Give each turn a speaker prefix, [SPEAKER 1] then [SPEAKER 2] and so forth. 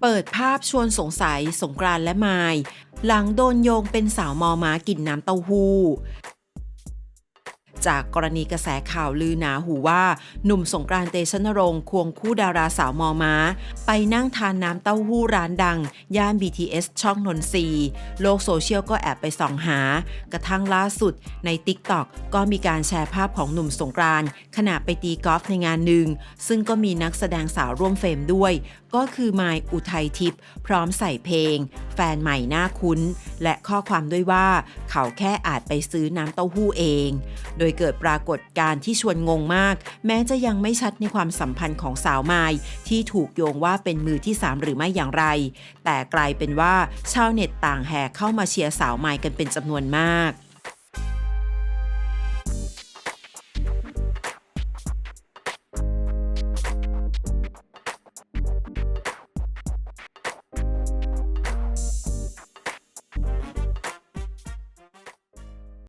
[SPEAKER 1] เปิดภาพชวนสงสัยสงกรานและไมล์หลังโดนโยงเป็นสาวมอม้ากินน้ำเต้าหู้ จากกรณีกระแสข่าวลือหนาหูว่า หนุ่มสงกรานต์เตชนรงค์ควงคู่ดาราสาวมอม้า ไปนั่งทานน้ำเต้าหู้ร้านดัง ย่าน BTS ช่องนนทรีโลกโซเชียลก็แอบไปส่องหา กระทั่งล่าสุดใน TikTok ก็มีการแชร์ภาพของหนุ่มสงกรานต์ขณะไปตีกอล์ฟในงานหนึ่ง ซึ่งก็มีนักแสดงสาวร่วมเฟรมด้วย ก็คือมายอุทัยทิพย์พร้อมใส่เพลง ฟนใหม่น่าคุ้น และข้อความด้วยว่า เขาแค่อาจไปซื้อน้ำเต้าหู้เอง โดยเกิดปรากฏการณ์ที่ชวนงงมาก แม้จะยังไม่ชัดในความสัมพันธ์ของสาวไมายที่ถูกโยงว่าเป็นมือที่ 3 หรือไม่อย่างไร แต่กลายเป็นว่าชาวเน็ตต่างแห่เข้ามาเชียร์สาวไมายกันเป็นจำนวนมาก